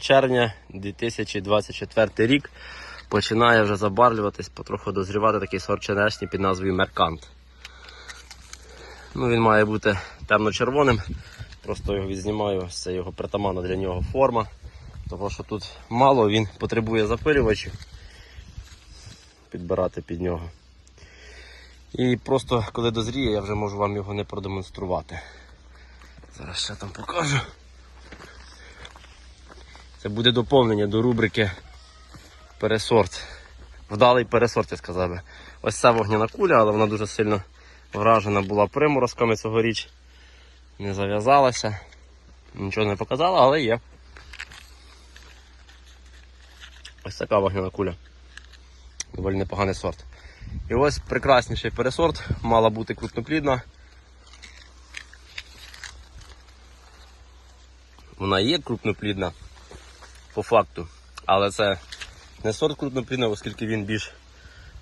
Червня 2024 рік починає вже забарвлюватись, потроху дозрівати такий сорт черешні під назвою Меркант. Ну, він має бути темно-червоним. Просто його відзнімаю, це його притаманна для нього форма. Тому що тут мало він потребує запилювачів. Підбирати під нього. І просто коли дозріє, я вже можу вам його не продемонструвати. Зараз ще там покажу. Це буде доповнення до рубрики пересорт. Вдалий пересорт, я сказав би. Ось ця вогняна куля, але вона дуже сильно вражена була приморозками цьогоріч. Не зав'язалася, нічого не показала, але є. Ось така вогняна куля. Доволі непоганий сорт. І ось прекрасніший пересорт, мала бути крупноплідна. Вона є крупноплідна по факту, але це не сорт крупноплідний, оскільки він більш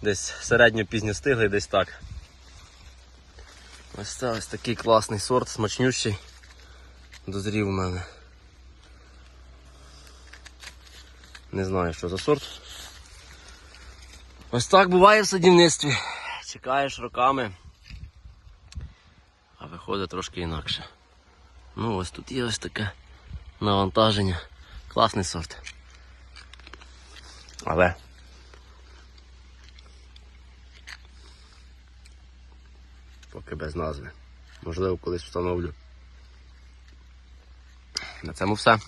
десь середньо пізньостиглий, десь так. Ось це ось такий класний сорт, смачнющий. Дозрів у мене. Не знаю, що за сорт. Ось так буває в садівництві. Чекаєш роками, а виходить трошки інакше. Ну ось тут є ось таке навантаження. Класний сорт. Але поки без назви. Можливо, колись встановлю. На цьому все.